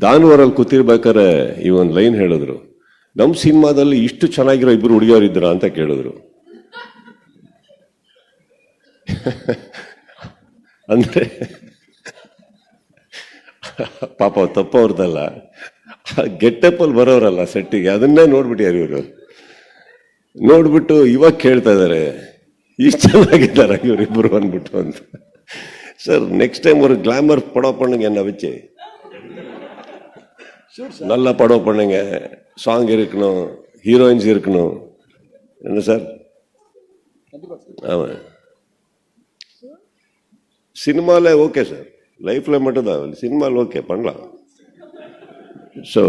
ದಾನ್ವರಲ್ಲಿ ಕೂತಿರ್ಬೇಕಾರೆ ಈ ಒಂದು ಲೈನ್ ಹೇಳಿದ್ರು ನಮ್ಮ ಸಿನಿಮಾದಲ್ಲಿ ಇಷ್ಟು ಚೆನ್ನಾಗಿರೋ ಇಬ್ಬರು ಹುಡುಗಿಯವರು ಇದ್ರ ಅಂತ ಕೇಳಿದ್ರು. ಅಂದರೆ, ಪಾಪ ತಪ್ಪವ್ರದ್ದಲ್ಲ ಗೆಟ್ಟಪ್ಪಲ್ಲಿ ಬರೋರಲ್ಲ ಸೆಟ್ಟಿಗೆ, ಅದನ್ನೇ ನೋಡ್ಬಿಟ್ಟಿದ್ದಾರೆ ಇವರು. ನೋಡ್ಬಿಟ್ಟು ಇವಾಗ ಕೇಳ್ತಾ ಇದಾರೆ, ಇಷ್ಟು ಚೆನ್ನಾಗಿದ್ದಾರೆ ಇವರಿಬ್ಬರು ಅಂದ್ಬಿಟ್ಟು ಅಂತ. ಸರ್ ನೆಕ್ಸ್ಟ್ ಟೈಮ್ ಅವ್ರು ಗ್ಲಾಮರ್ ಪಡೋಪಣ್ಣಗೆ ನವಚೆ நல்ல படம் பண்ணுங்க சாங் இருக்கணும் ஹீரோயின்ஸ் இருக்கணும் என்ன சார் ஆமாம் சினிமாவில் ஓகே சார் லைஃப்பில் மட்டும்தான் சினிமாவில் ஓகே பண்ணலாம் ಸೊ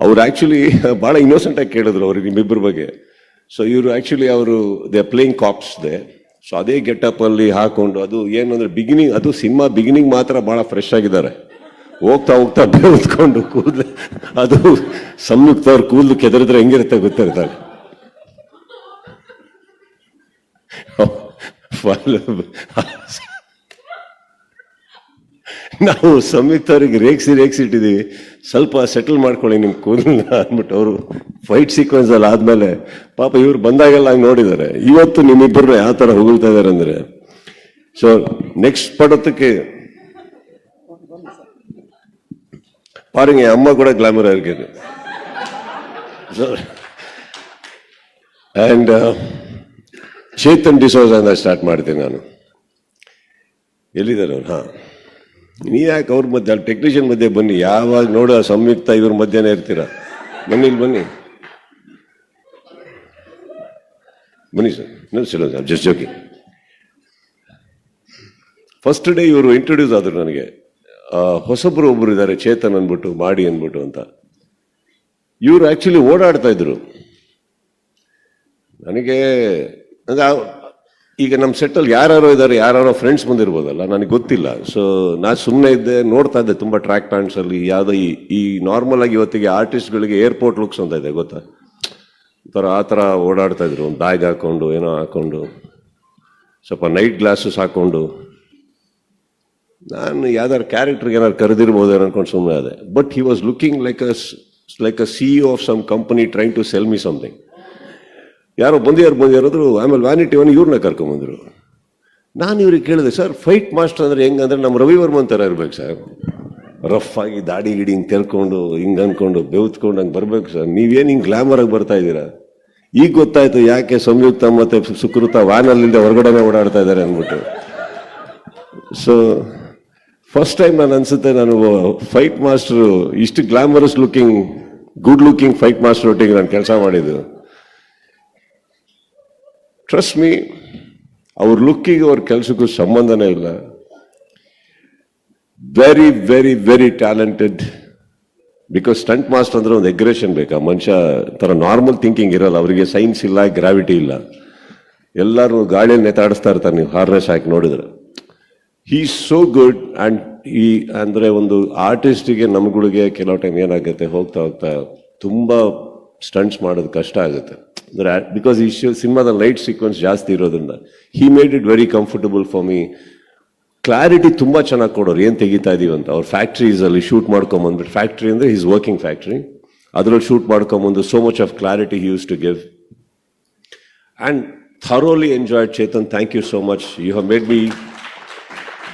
ಅವ್ರು ಆ್ಯಕ್ಚುಲಿ ಭಾಳ ಇನ್ನೋಸೆಂಟಾಗಿ ಕೇಳಿದ್ರು ಅವ್ರಿಗೆ ನಿಮ್ಮಿಬ್ಬರ ಬಗ್ಗೆ ಸೊ ಇವರು ಆ್ಯಕ್ಚುಲಿ ಅವರು they playing cops they so ಅದೇ ಗೆಟಪ್ಪಲ್ಲಿ ಹಾಕೊಂಡು ಅದು ಏನು ಅಂದರೆ ಬಿಗಿನಿಂಗ್ ಅದು ಸಿನಿಮಾ ಬಿಗಿನಿಂಗ್ ಮಾತ್ರ ಭಾಳ ಫ್ರೆಶ್ ಆಗಿದ್ದಾರೆ ಹೋಗ್ತಾ ಹೋಗ್ತಾ ಬೆವತ್ಕೊಂಡು ಕೂದಲು. ಅದು ಸಂಯುಕ್ತವ್ರ ಕೂದಲು ಕೆದರಿದ್ರೆ ಹೆಂಗಿರುತ್ತೆ ಗೊತ್ತಿರ್ತಾರೆ ನಾವು ಸಂಯುಕ್ತವ್ರಿಗೆ ರೇಗ್ಸಿ ರೇಗ್ಸಿ ಇಟ್ಟಿದ್ದೀವಿ. ಸ್ವಲ್ಪ ಸೆಟಲ್ ಮಾಡ್ಕೊಳ್ಳಿ ನಿಮ್ಗೆ ಕೂದಲನ್ನ ಅಂದ್ಬಿಟ್ಟು ಅವರು ಫೈಟ್ ಸೀಕ್ವೆನ್ಸ್ ಅಲ್ಲಿ ಆದ್ಮೇಲೆ. ಪಾಪ ಇವ್ರು ಬಂದಾಗೆಲ್ಲ ಹಂಗೆ ನೋಡಿದ್ದಾರೆ ಇವತ್ತು ನಿಮ್ಮಿಬ್ಬರು ಯಾವ ಥರ ಹೋಗ್ತಾ ಇದ್ದಾರೆ ಅಂದರೆ. ಸೊ ನೆಕ್ಸ್ಟ್ ಪಡೋದಕ್ಕೆ பாருங்க என் அம்மா கூட கிளாமரா இருக்குது ಅಂಡ್ ಚೇತನ್ ಡಿಸೋಜ್ ಸ್ಟಾರ್ಟ್ ಮಾಡ್ತೀನಿ ನಾನು ಎಲ್ಲಿದ್ದಾರೆ ಅವ್ರು ಹಾಂ ನೀ ಯಾಕೆ ಅವ್ರ ಮಧ್ಯೆ ಅಲ್ಲಿ ಟೆಕ್ನಿಷಿಯನ್ ಮಧ್ಯೆ ಬನ್ನಿ ಯಾವಾಗ ನೋಡು ಆ ಸಂಯುಕ್ತ ಇವ್ರ ಮಧ್ಯೆನೇ ಇರ್ತೀರಾ ಬನ್ನಿ ಇಲ್ಲಿ ಬನ್ನಿ ಬನ್ನಿ ಸರ್ ನಿಲ್ಸಿಲ್ಲ ಸರ್ ಜಸ್ಟ್ ಜೋಕಿ ಫಸ್ಟ್ ಡೇ ಇವರು ಇಂಟ್ರೊಡ್ಯೂಸ್ ಆದರು ನನಗೆ ಆ, ಹೊಸಬ್ರು ಒಬ್ರು ಇದ್ದಾರೆ, ಚೇತನ್ ಅಂದ್ಬಿಟ್ಟು, ಮಾಡಿ ಅಂದ್ಬಿಟ್ಟು ಅಂತ. ಇವರು ಆಕ್ಚುಲಿ ಓಡಾಡ್ತಾ ಇದ್ರು. ನನಗೆ ಈಗ ನಮ್ಮ ಸೆಟ್ಟಲ್ಲಿ ಯಾರ್ಯಾರೋ ಇದ್ದಾರೆ ಯಾರ್ಯಾರೋ ಫ್ರೆಂಡ್ಸ್ ಬಂದಿರ್ಬೋದಲ್ಲ, ನನಗೆ ಗೊತ್ತಿಲ್ಲ. ಸೊ ನಾನು ಸುಮ್ಮನೆ ಇದ್ದೆ, ನೋಡ್ತಾ ಇದ್ದೆ ತುಂಬ ಟ್ರ್ಯಾಕ್ ಪ್ಯಾಂಟ್ಸಲ್ಲಿ ಯಾವುದೋ ಈ ಈ ನಾರ್ಮಲ್ ಆಗಿ ಇವತ್ತಿಗೆ ಆರ್ಟಿಸ್ಟ್ಗಳಿಗೆ ಏರ್ಪೋರ್ಟ್ ಲುಕ್ಸ್ ಅಂತ ಇದೆ, ಗೊತ್ತಾ? ಒಂಥರ ಆ ಥರ ಓಡಾಡ್ತಾ ಇದ್ರು, ಒಂದು ಬ್ಯಾಗ್ ಹಾಕೊಂಡು, ಏನೋ ಹಾಕ್ಕೊಂಡು ಸ್ವಲ್ಪ ನೈಟ್ ಗ್ಲಾಸಸ್ ಹಾಕೊಂಡು. ನಾನು ಯಾವ್ದಾರು ಕ್ಯಾರೆಕ್ಟರ್ಗೆ ಏನಾದ್ರು ಕರೆದಿರ್ಬೋದು ಅನ್ಕೊಂಡು ಸುಮ್ಮನೆ ಅದೇ but he was looking like a like a C of some company trying to sell me something ಯಾರೋ ಬಂದಿಯಾರು ಬಂದಿರೋದ್ರು ಆಮೇಲೆ ವ್ಯಾನಿಟಿ ಅವನು ಇವ್ರನ್ನ ಕರ್ಕೊಂಬಂದ್ರು ನಾನು ಇವ್ರಿಗೆ ಕೇಳಿದೆ ಸರ್ ಫೈಟ್ ಮಾಸ್ಟರ್ ಅಂದರೆ ಹೆಂಗಂದ್ರೆ ನಮ್ಮ ರವಿ ಅಂತಾರೆ ಇರ್ಬೇಕು ಸರ್ ರಫ್ ಆಗಿ ದಾಡಿ ಗಿಡಿ ಹಿಂಗೆ ತೆರ್ಕೊಂಡು, ಹಿಂಗೆ ಅಂದ್ಕೊಂಡು ಬೆವ್ತ್ಕೊಂಡು ಹಂಗೆ ಬರಬೇಕು ಸರ್ ನೀವೇನು ಹಿಂಗೆ ಗ್ಲಾಮರ್ ಆಗಿ ಬರ್ತಾ ಇದ್ದೀರಾ? ಈಗ ಗೊತ್ತಾಯ್ತು ಯಾಕೆ ಸಂಯುಕ್ತ ಮತ್ತು ಸುಕೃತ ವ್ಯಾನಲ್ಲಿಂದ ಹೊರಗಡೆನೆ ಓಡಾಡ್ತಾ ಇದ್ದಾರೆ ಅಂದ್ಬಿಟ್ಟು. ಸೊ ಫಸ್ಟ್ ಟೈಮ್ ನಾನು ಅನ್ಸುತ್ತೆ ನಾನು ಫೈಟ್ ಮಾಸ್ಟರ್ ಇಷ್ಟು glamorous looking good looking fight master ಒಟ್ಟಿಗೆ ನಾನು ಕೆಲಸ ಮಾಡಿದ್ದು. ಟ್ರಸ್ಟ್ ಮೀ ಅವ್ರ ಲುಕ್ಕಿಗೆ ಅವ್ರ ಕೆಲಸಕ್ಕೂ ಸಂಬಂಧನೇ ಇಲ್ಲ. Very very very talented because stunt master ಅಂದ್ರೆ ಒಂದು ಎಗ್ರೆಷನ್ ಬೇಕಾ? ಮನುಷ್ಯ ಥರ ನಾರ್ಮಲ್ ಥಿಂಕಿಂಗ್ ಇರಲ್ಲ, ಅವರಿಗೆ ಸೈನ್ಸ್ ಇಲ್ಲ ಗ್ರಾವಿಟಿ ಇಲ್ಲ. ಎಲ್ಲರೂ ಗಾಳಿಯಲ್ಲಿ ನೇತಾಡಿಸ್ತಾ ಇರ್ತಾರೆ, ನೀವು ಹಾರ್ನೆಸ್ ಹಾಕಿ ನೋಡಿದ್ರೆ. ಹೀ ಸೋ ಗುಡ್ ಆ್ಯಂಡ್ ಈ ಅಂದರೆ ಒಂದು ಆರ್ಟಿಸ್ಟಿಗೆ ನಮ್ಗಳಿಗೆ ಕೆಲವು ಟೈಮ್ ಏನಾಗುತ್ತೆ, ಹೋಗ್ತಾ ಹೋಗ್ತಾ ತುಂಬ ಸ್ಟಂಟ್ಸ್ ಮಾಡೋದು ಕಷ್ಟ ಆಗುತ್ತೆ. ಅಂದರೆ ಬಿಕಾಸ್ ಈ ಸಿನಿಮಾದ ಲೈಟ್ ಸೀಕ್ವೆನ್ಸ್ ಜಾಸ್ತಿ ಇರೋದ್ರಿಂದ he made it very comfortable for me clarity ತುಂಬ ಚೆನ್ನಾಗಿ ಕೊಡೋರು, ಏನು ತೆಗಿತಾ ಇದೀವಿ ಅಂತ. ಅವ್ರ ಫ್ಯಾಕ್ಟ್ರೀಸಲ್ಲಿ ಶೂಟ್ ಮಾಡ್ಕೊಂಬಂದ್ಬಿಟ್ಟು ಫ್ಯಾಕ್ಟ್ರಿ ಅಂದರೆ ಈಸ್ ವರ್ಕಿಂಗ್ ಫ್ಯಾಕ್ಟ್ರಿ ಅದರಲ್ಲಿ shoot ಮಾಡ್ಕೊಂಬಂದು so much of clarity he use to give and thoroughly enjoyed Chetan thank you so much you have made me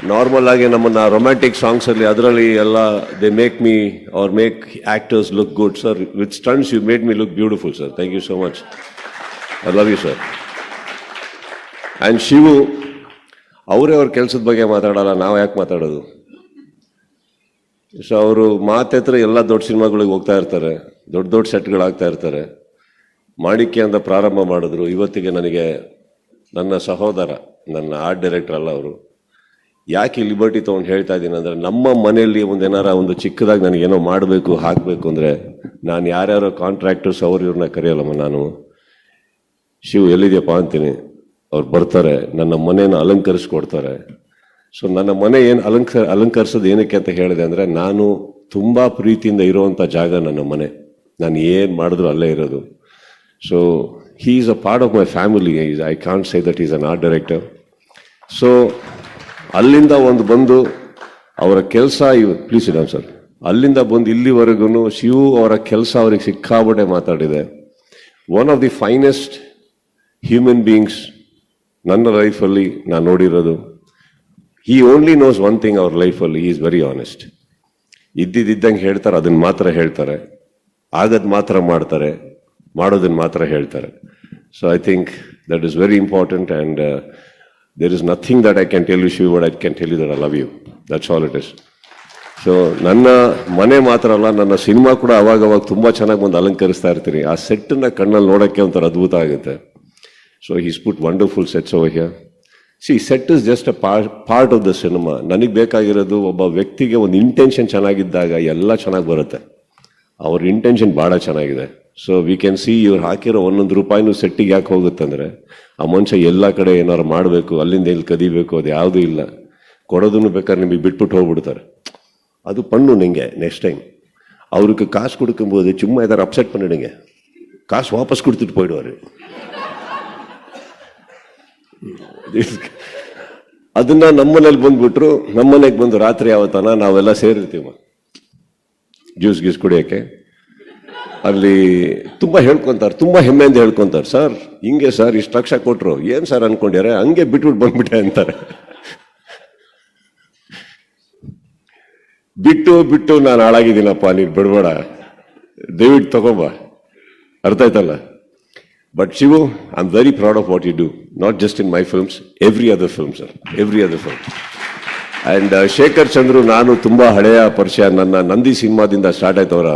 normal ಆಗಿ ನಮ್ಮನ್ನ ರೊಮ್ಯಾಂಟಿಕ್ ಸಾಂಗ್ಸ್ ಅಲ್ಲಿ ಅದರಲ್ಲಿ ಎಲ್ಲ they make me or make actors look good sir with stunts you made me look beautiful sir thank you so much I love you sir and Shivu ಅವರೇ ಅವ್ರ ಕೆಲಸದ ಬಗ್ಗೆ ಮಾತಾಡೋಲ್ಲ, ನಾವು ಯಾಕೆ ಮಾತಾಡೋದು? ಸೊ ಅವರು ಮಾತೆತ್ರ ಎಲ್ಲ ದೊಡ್ಡ ಸಿನಿಮಾಗಳಿಗೆ ಹೋಗ್ತಾ ಇರ್ತಾರೆ, ದೊಡ್ಡ ದೊಡ್ಡ ಸೆಟ್ಗಳಾಗ್ತಾ ಇರ್ತಾರೆ. ಮಾಣಿಕ್ಯ ಅಂತ ಪ್ರಾರಂಭ ಮಾಡಿದ್ರು. ಇವತ್ತಿಗೆ ನನಗೆ ನನ್ನ ಸಹೋದರ, ನನ್ನ ಆರ್ಟ್ ಡೈರೆಕ್ಟರ್ ಅಲ್ಲ ಅವರು. ಯಾಕೆ ಲಿಬರ್ಟಿ ತಗೊಂಡು ಹೇಳ್ತಾ ಇದ್ದೀನಿ ಅಂದರೆ ನಮ್ಮ ಮನೆಯಲ್ಲಿ ಒಂದು ಏನಾರ ಒಂದು ಚಿಕ್ಕದಾಗಿ ನನಗೇನೋ ಮಾಡಬೇಕು, ಹಾಕಬೇಕು ಅಂದರೆ ನಾನು ಯಾರ್ಯಾರೋ ಕಾಂಟ್ರಾಕ್ಟರ್ಸ್ ಅವ್ರು ಇವ್ರನ್ನ ಕರೆಯಲ್ಲಮ್ಮ ನಾನು. ಶಿವ ಎಲ್ಲಿದೆಯಪ್ಪ ಅಂತೀನಿ. ಅವ್ರು ಬರ್ತಾರೆ, ನನ್ನ ಮನೆಯನ್ನು ಅಲಂಕರಿಸ್ಕೊಡ್ತಾರೆ. ಸೊ ನನ್ನ ಮನೆ ಏನು ಅಲಂಕಾರ ಅಲಂಕರಿಸೋದು ಏನಕ್ಕೆ ಅಂತ ಹೇಳಿದೆ ಅಂದರೆ ನಾನು ತುಂಬ ಪ್ರೀತಿಯಿಂದ ಇರುವಂಥ ಜಾಗ ನನ್ನ ಮನೆ. ನಾನು ಏನು ಮಾಡಿದ್ರು ಅಲ್ಲೇ ಇರೋದು. So he is a part of my family is I can't say that is an art director so ಅಲ್ಲಿಂದ ಒಂದು ಬಂದು ಅವರ ಕೆಲಸ ಪ್ಲೀಸ್ ಇಡಮ್ ಸರ್ ಅಲ್ಲಿಂದ ಬಂದು ಇಲ್ಲಿವರೆಗೂ ಶಿವು ಅವರ ಕೆಲಸ ಅವ್ರಿಗೆ ಸಿಕ್ಕಾಬಟ್ಟೆ ಮಾತಾಡಿದೆ. One of the finest human beings ನನ್ನ ಲೈಫಲ್ಲಿ ನಾನು ನೋಡಿರೋದು. He only knows one thing ಅವ್ರ ಲೈಫಲ್ಲಿ ಈಸ್ ವೆರಿ ಆನೆಸ್ಟ್ ಇದ್ದಿದ್ದಂಗೆ ಹೇಳ್ತಾರೆ ಅದನ್ನು ಮಾತ್ರ ಹೇಳ್ತಾರೆ. ಆಗದ್ ಮಾತ್ರ ಮಾಡ್ತಾರೆ ಮಾಡೋದನ್ನು ಮಾತ್ರ ಹೇಳ್ತಾರೆ. So I think that is very important and there is nothing that I can tell you Shiv but I can tell you that I love you that's all it is so ನನ್ನ ಮನೆ ಮಾತ್ರ ಅಲ್ಲ, ನನ್ನ cinema ಕೂಡ ಅವಾಗ ಅವಾಗ ತುಂಬ ಚೆನ್ನಾಗಿ ಬಂದು ಅಲಂಕರಿಸ್ತಾ ಇರ್ತೀನಿ. ಆ ಸೆಟ್ಟನ್ನು ಕಣ್ಣಲ್ಲಿ ನೋಡೋಕ್ಕೆ ಒಂಥರ ಅದ್ಭುತ ಆಗುತ್ತೆ. So he's put wonderful sets over here see set is just a part of the cinema ನನಗೆ ಬೇಕಾಗಿರೋದು ಒಬ್ಬ ವ್ಯಕ್ತಿಗೆ ಒಂದು ಇಂಟೆನ್ಷನ್ ಚೆನ್ನಾಗಿದ್ದಾಗ ಎಲ್ಲ ಚೆನ್ನಾಗಿ ಬರುತ್ತೆ. ಅವ್ರ ಇಂಟೆನ್ಷನ್ ಭಾಳ ಚೆನ್ನಾಗಿದೆ. ಸೊ ವಿ ಕ್ಯಾನ್ ಸಿ ಇವ್ರು ಹಾಕಿರೋ ಒಂದೊಂದು ರೂಪಾಯಿನೂ ಸೆಟ್ಟಿಗೆ ಯಾಕೆ ಹೋಗುತ್ತಂದ್ರೆ ಆ ಮನುಷ್ಯ ಎಲ್ಲ ಕಡೆ ಏನಾರು ಮಾಡಬೇಕು ಅಲ್ಲಿಂದ ಎಲ್ಲಿ ಕದಿಬೇಕು ಅದು ಯಾವುದೂ ಇಲ್ಲ ಕೊಡೋದನ್ನು ಬೇಕಾದ್ರೆ ನಿಮಗೆ ಬಿಟ್ಬಿಟ್ಟು ಹೋಗ್ಬಿಡ್ತಾರೆ ಅದು ಪಣ್ಣು ನಿಂಗೆ ನೆಕ್ಸ್ಟ್ ಟೈಮ್ அவருக்கு காசு கொடுக்கும்போது சும்மா ஏதாவது அப்செட் பண்ணிடுங்க காசு வாபஸ் கொடுத்துட்டு போயிடுவாரு ಅದನ್ನ ನಮ್ಮನೇಲಿ ಬಂದ್ಬಿಟ್ರು ನಮ್ಮನೆಗೆ ಬಂದು ರಾತ್ರಿ ಯಾವತ್ತನ ನಾವೆಲ್ಲ ಸೇರಿರ್ತೀವಿ ಜ್ಯೂಸ್ ಗೀಸ್ ಕುಡಿಯೋಕ್ಕೆ ಅಲ್ಲಿ ತುಂಬ ಹೇಳ್ಕೊತಾರೆ, ತುಂಬ ಹೆಮ್ಮೆಯಿಂದ ಹೇಳ್ಕೊಂತಾರೆ, ಸರ್, ಹಿಂಗೆ ಸರ್, ಇಷ್ಟು ಲಕ್ಷ ಕೊಟ್ಟರು ಏನು ಸರ್ ಅನ್ಕೊಂಡಿದ್ದಾರೆ? ಹಂಗೆ ಬಿಟ್ಬಿಟ್ಟು ಬಂದ್ಬಿಟ್ಟೆ ಅಂತಾರೆ. ಬಿಟ್ಟು ಬಿಟ್ಟು ನಾನು ಹಾಳಾಗಿದ್ದೀನಪ್ಪ, ನೀನು ಬಿಡಬೇಡ. ದಯವಿಟ್ಟು ತಗೊಂಬ. ಅರ್ಥ ಆಯ್ತಲ್ಲ? But Shivu I am very proud of what you do not just in my films every other film sir every other film and Shekar Chandru ನಾನು ತುಂಬ ಹಳೆಯ ಪರಿಚಯ, ನನ್ನ ನಂದಿ ಸಿನಿಮಾದಿಂದ ಸ್ಟಾರ್ಟ್ ಆಯ್ತವರ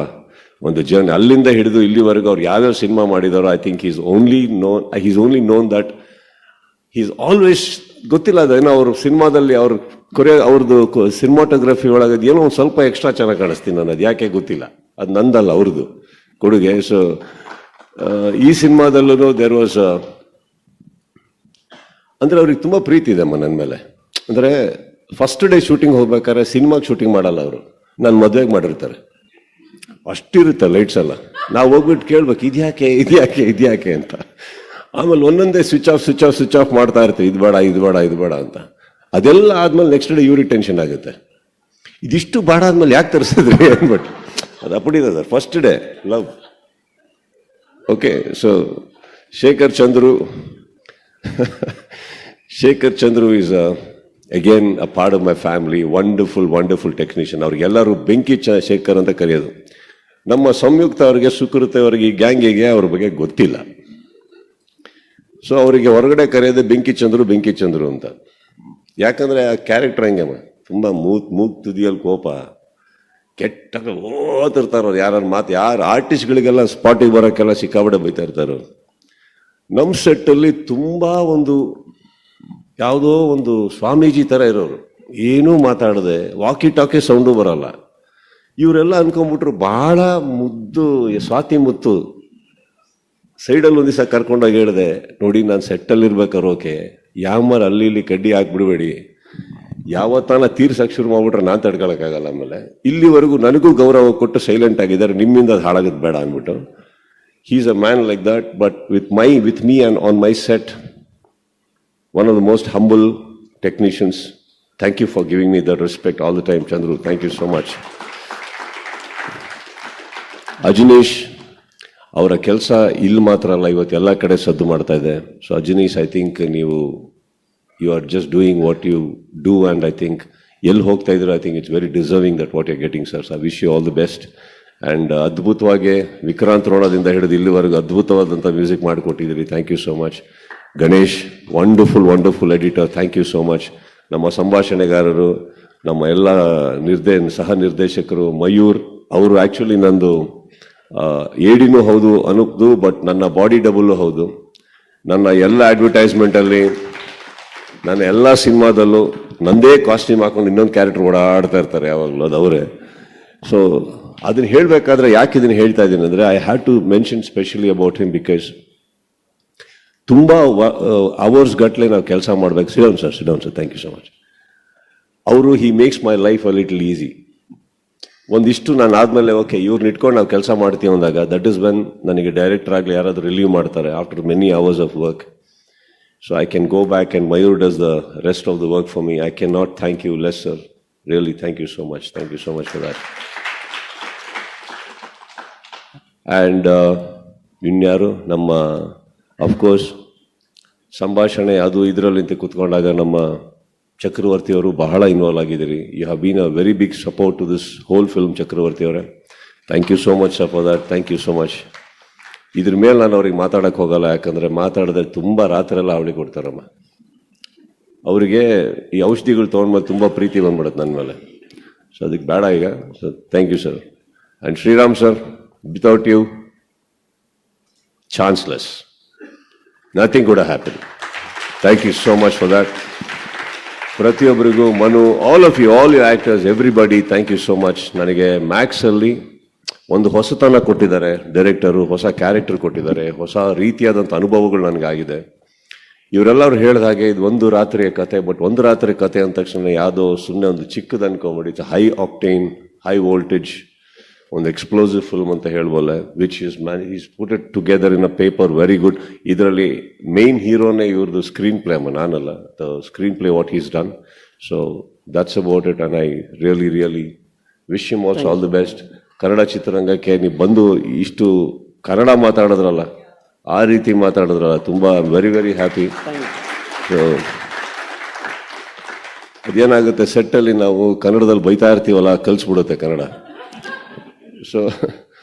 ಒಂದು ಜರ್ನಿ ಅಲ್ಲಿಂದ ಹಿಡಿದು ಇಲ್ಲಿವರೆಗೂ ಅವ್ರು ಯಾವ್ಯಾವ ಸಿನಿಮಾ ಮಾಡಿದಾರೋ I think is only known is only known that is always ಗೊತ್ತಿಲ್ಲ ಅದೇನೋ ಅವ್ರ ಸಿನಿಮಾದಲ್ಲಿ ಅವ್ರ ಕೊರಿಯೋ ಅವ್ರದ್ದು ಸಿನಿಮಾಟೋಗ್ರಫಿ ಒಳಗೆ ಏನೋ ಒಂದು ಸ್ವಲ್ಪ ಎಕ್ಸ್ಟ್ರಾ ಚೆನ್ನಾಗಿ ಕಾಣಿಸ್ತೀನಿ ನಾನು ಅದು ಯಾಕೆ ಗೊತ್ತಿಲ್ಲ. ಅದು ನಂದಲ್ಲ ಅವ್ರದ್ದು ಕೊಡುಗೆ. ಸೊ ಈ ಸಿನಿಮಾದಲ್ಲೂ ದೇರ್ ವಾಸ್ ಅಂದರೆ ಅವ್ರಿಗೆ ತುಂಬ ಪ್ರೀತಿ ಇದೆ ಅಮ್ಮ ನನ್ನ ಮೇಲೆ. ಅಂದರೆ ಫಸ್ಟ್ ಡೇ ಶೂಟಿಂಗ್ ಹೋಗ್ಬೇಕಾದ್ರೆ ಸಿನಿಮಾಗೆ ಶೂಟಿಂಗ್ ಮಾಡಲ್ಲ ಅವರು. ನಾನು ಮದುವೆಗೆ ಮಾಡಿರ್ತಾರೆ. ಅಷ್ಟಿರುತ್ತೆ ಲೈಟ್ಸ್ ಎಲ್ಲ. ನಾವು ಹೋಗ್ಬಿಟ್ಟು ಕೇಳ್ಬೇಕು ಇದ್ಯಾಕೆ ಇದ್ಯಾಕೆ ಇದ್ಯಾಕೆ ಅಂತ. ಆಮೇಲೆ ಒಂದೊಂದೇ switch off switch off switch off ಮಾಡ್ತಾ ಇರ್ತೀವಿ, ಇದು ಬೇಡ ಇದು ಬೇಡ ಇದು ಬೇಡ ಅಂತ. ಅದೆಲ್ಲ ಆದ್ಮೇಲೆ ನೆಕ್ಸ್ಟ್ ಡೇ ಇವ್ರಿಗೆ ಟೆನ್ಷನ್ ಆಗುತ್ತೆ. ಇದಿಷ್ಟು ಬೇಡ ಆದ್ಮೇಲೆ ಯಾಕೆ ತರಿಸಿದ್ರಿ ಅಂದ್ಬಿಟ್ಟು. ಅದು ಅಪ್ಪಡಿದೆ sir first day love okay so Shekar Chandru Shekar Chandru is again a part of my family wonderful wonderful technician ಅವ್ರಿಗೆಲ್ಲರೂ ಬೆಂಕಿ ಚ ಶೇಖರ್ ಅಂತ ಕರೆಯೋದು. ನಮ್ಮ ಸಂಯುಕ್ತ ಅವರಿಗೆ ಸುಕೃತ ಅವರಿಗೆ ಗ್ಯಾಂಗಿಗೆ ಅವ್ರ ಬಗ್ಗೆ ಗೊತ್ತಿಲ್ಲ. ಸೊ ಅವರಿಗೆ ಹೊರಗಡೆ ಕರೆಯೋದೇ ಬೆಂಕಿ ಚಂದ್ರು ಬೆಂಕಿ ಚಂದ್ರು ಅಂತ. ಯಾಕಂದ್ರೆ ಆ ಕ್ಯಾರೆಕ್ಟರ್ ಹಂಗೆ ತುಂಬ ಮೂಕ್ ಮೂಗ್ ತುದಿಯಲ್ಲಿ ಕೋಪ. ಕೆಟ್ಟ ಓದಿರ್ತಾರ ಅವ್ರು. ಯಾರು ಮಾತು, ಯಾರು ಆರ್ಟಿಸ್ಟ್ಗಳಿಗೆಲ್ಲ ಸ್ಪಾಟಿಗೆ ಬರೋಕ್ಕೆಲ್ಲ ಸಿಕ್ಕಾಬಡೆ ಬೈತಾ ಇರ್ತಾರೆ ನಮ್ಮ ಸೆಟ್ಟಲ್ಲಿ ತುಂಬಾ ಒಂದು, ಯಾವುದೋ ಒಂದು ಸ್ವಾಮೀಜಿ ಥರ ಇರೋರು. ಏನೂ ಮಾತಾಡದೆ ವಾಕಿ ಟಾಕಿ ಸೌಂಡು ಬರಲ್ಲ. ಇವರೆಲ್ಲ ಅನ್ಕೊಂಡ್ಬಿಟ್ರು ಬಹಳ ಮುದ್ದು, ಸ್ವಾತಿ ಮುತ್ತು. ಸೈಡಲ್ಲಿ ಒಂದು ದಿವಸ ಕರ್ಕೊಂಡೋಗಿ ಹೇಳಿದೆ, ನೋಡಿ, ನಾನು ಸೆಟ್ಟಲ್ಲಿ ಇರ್ಬೇಕಾದ್ರೆ ಓಕೆ ಯಾಮರ್ ಅಲ್ಲಿ ಇಲ್ಲಿ ಕಡ್ಡಿ ಹಾಕ್ಬಿಡ್ಬೇಡಿ. ಯಾವತ್ತಾನ ತೀರ್ಸಕ್ಕೆ ಶುರು ಮಾಡ್ಬಿಟ್ರೆ ನಾನು ತಡ್ಕೊಳಕ್ಕಾಗಲ್ಲ ಆಮೇಲೆ. ಇಲ್ಲಿವರೆಗೂ ನನಗೂ ಗೌರವ ಕೊಟ್ಟು ಸೈಲೆಂಟ್ ಆಗಿದ್ದಾರೆ, ನಿಮ್ಮಿಂದ ಅದು ಹಾಳಾಗೋದು ಬೇಡ ಅಂದ್ಬಿಟ್ಟು. He's a man like that but with my with me and on my set one of the most humble technicians thank you for giving me that respect all the time Chandru thank you so much. Ajaneesh ಅವರ ಕೆಲಸ ಇಲ್ಲಿ ಮಾತ್ರ ಅಲ್ಲ, ಇವತ್ತು ಎಲ್ಲ ಕಡೆ ಸದ್ದು ಮಾಡ್ತಾ ಇದೆ. ಸೊ ಅಜಿನೀಶ್ ಐ ಥಿಂಕ್ ನೀವು you are just doing what you do and I think ಎಲ್ಲಿ ಹೋಗ್ತಾ ಇದ್ರು I think it's very deserving that what you getting sir I wish you all the best and ಅದ್ಭುತವಾಗಿ ವಿಕ್ರಾಂತ್ ರೋಣದಿಂದ ಹಿಡಿದು ಇಲ್ಲಿವರೆಗೂ ಅದ್ಭುತವಾದಂಥ music ಮಾಡಿಕೊಟ್ಟಿದ್ದೀರಿ. Thank you so much Ganesh wonderful wonderful editor thank you so much ನಮ್ಮ ಸಂಭಾಷಣೆಗಾರರು, ನಮ್ಮ ಎಲ್ಲ ನಿರ್ದೇ, ಸಹ ನಿರ್ದೇಶಕರು ಮಯೂರ್, ಅವರು ಆ್ಯಕ್ಚುಲಿ ನಂದು ಏಡಿನೂ ಹೌದು ಅನುಕ್ದು ಬಟ್ ನನ್ನ ಬಾಡಿ ಡಬಲ್ ಹೌದು. ನನ್ನ ಎಲ್ಲ ಅಡ್ವರ್ಟೈಸ್ಮೆಂಟಲ್ಲಿ ನನ್ನ ಎಲ್ಲ ಸಿನಿಮಾದಲ್ಲೂ ನಂದೇ ಕಾಸ್ಟ್ಯೂಮ್ ಹಾಕೊಂಡು ಇನ್ನೊಂದು ಕ್ಯಾರೆಕ್ಟರ್ ಓಡಾಡ್ತಾ ಇರ್ತಾರೆ ಯಾವಾಗಲೂ, ಅದು ಅವರೇ. ಸೊ ಅದನ್ನು ಹೇಳಬೇಕಾದ್ರೆ ಯಾಕೆ ಇದನ್ನು ಹೇಳ್ತಾ ಇದ್ದೀನಿ ಅಂದರೆ I have to mention specially about him because ತುಂಬ ಅವರ್ಸ್ ಗಟ್ಟಲೆ ನಾವು ಕೆಲಸ ಮಾಡಬೇಕು. Sit down sir sit down sir thank you so much ಅವರು he makes my life a little easy ಒಂದಿಷ್ಟು ನಾನು ಆದಮೇಲೆ ಓಕೆ ಇವ್ರನ್ನ ಇಟ್ಕೊಂಡು ನಾವು ಕೆಲಸ ಮಾಡ್ತೀವಿ ಅಂದಾಗ ದಟ್ ಇಸ್ ವೆನ್ ನನಗೆ ಡೈರೆಕ್ಟರ್ ಆಗಲಿ ಯಾರಾದರೂ ರಿಲೀವ್ ಮಾಡ್ತಾರೆ after many hours of work so I can go back and Mayur does the rest of the work for me I can not thank you less sir really thank you so much thank you so much for that and ಇನ್ಯಾರು? ನಮ್ಮ of course ಸಂಭಾಷಣೆ ಅದು ಇದರಲ್ಲಿ ಕೂತ್ಕೊಂಡಾಗ ನಮ್ಮ ಚಕ್ರವರ್ತಿ ಅವರು ಬಹಳ involve ಆಗಿದ್ದೀರಿ. You have been a very big support to this whole film Chakravarthy ಅವರೇ. Thank you so much sir for that thank you so much ಇದ್ರ ಮೇಲೆ ನಾನು ಅವ್ರಿಗೆ ಮಾತಾಡಕ್ಕೆ ಹೋಗಲ್ಲ, ಯಾಕಂದರೆ ಮಾತಾಡಿದ್ರೆ ತುಂಬ ರಾತ್ರಿ ಎಲ್ಲ ಅವಳಿಗೆ ಕೊಡ್ತಾರಮ್ಮ. ಅವರಿಗೆ ಈ ಔಷಧಿಗಳು ತೊಗೊಂಡ್ಮೇಲೆ ತುಂಬ ಪ್ರೀತಿ ಬಂದ್ಬಿಡುತ್ತೆ ನನ್ನ ಮೇಲೆ. ಸೊ ಅದಕ್ಕೆ ಬೇಡ ಈಗ. So thank you sir and Shriram sir without you chanceless nothing ಕೂಡ happen thank you so much for that ಪ್ರತಿಯೊಬ್ಬರಿಗೂ Manu all of you all you actors everybody thank you so much ನನಗೆ ಮ್ಯಾಕ್ಸಲ್ಲಿ ಒಂದು ಹೊಸತನ ಕೊಟ್ಟಿದ್ದಾರೆ ಡೈರೆಕ್ಟರು ಹೊಸ character ಕೊಟ್ಟಿದ್ದಾರೆ, ಹೊಸ ರೀತಿಯಾದಂಥ ಅನುಭವಗಳು ನನಗಾಗಿದೆ. ಇವರೆಲ್ಲರೂ ಹೇಳಿದ ಹಾಗೆ ಇದು ಒಂದು ರಾತ್ರಿಯ ಕತೆ ಬಟ್ ಒಂದು ರಾತ್ರಿ ಕತೆ ಅಂದ ತಕ್ಷಣ ಯಾವುದೋ ಸುಮ್ಮನೆ ಒಂದು ಚಿಕ್ಕದು it's high octane high voltage ಒಂದು ಎಕ್ಸ್ಪ್ಲೋಸಿವ್ ಫಿಲ್ಮ್ ಅಂತ ಹೇಳ್ಬೋಲ್ಲ which is man is put it together in a paper very good ಇದರಲ್ಲಿ ಮೇನ್ ಹೀರೋನೇ ಇವ್ರದ್ದು ಸ್ಕ್ರೀನ್ ಪ್ಲೇ ಅಮ್ಮ ನಾನಲ್ಲ the screenplay what is done so that's about it and I really really wish you also all the best Kannada ಚಿತ್ರರಂಗಕ್ಕೆ ನೀವು ಬಂದು ಇಷ್ಟು ಕನ್ನಡ ಮಾತಾಡಿದ್ರಲ್ಲ, ಆ ರೀತಿ ಮಾತಾಡಿದ್ರಲ್ಲ, ತುಂಬ ವೆರಿ ವೆರಿ ಹ್ಯಾಪಿ ಸೊ ಅದೇನಾಗುತ್ತೆ ಸೆಟ್ಟಲ್ಲಿ ನಾವು ಕನ್ನಡದಲ್ಲಿ ಬೈತಾ ಇರ್ತೀವಲ್ಲ, ಕಲಿಸ್ಬಿಡುತ್ತೆ Kannada. So,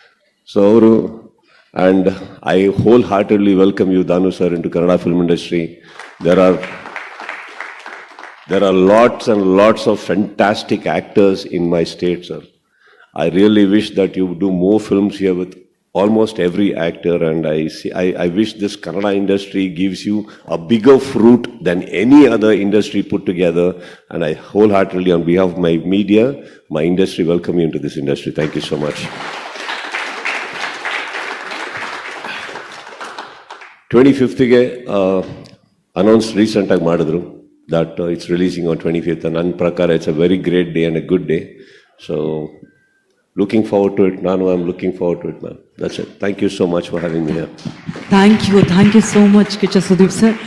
so and I wholeheartedly welcome you, Danu sir, into Kannada film industry. There are there are lots and lots of fantastic actors in my state, sir. I really wish that you do more films here with almost every actor, and I see, I, I wish this Kannada industry gives you a bigger fruit than any other industry put together. And I wholeheartedly, on behalf of my media, my industry, welcome you into this industry. Thank you so much. Twenty ಫಿಫ್ತಿಗೆ announce ರೀಸೆಂಟಾಗಿ ಮಾಡಿದ್ರು that it's releasing on twenty fifth ನನ್ನ ಪ್ರಕಾರ it's a very great day and a good day so looking forward to it. Nano, I'm looking forward to it, ma'am. That's it. Thank you so much for having me here. Thank you. Thank you so much, Kicha sir.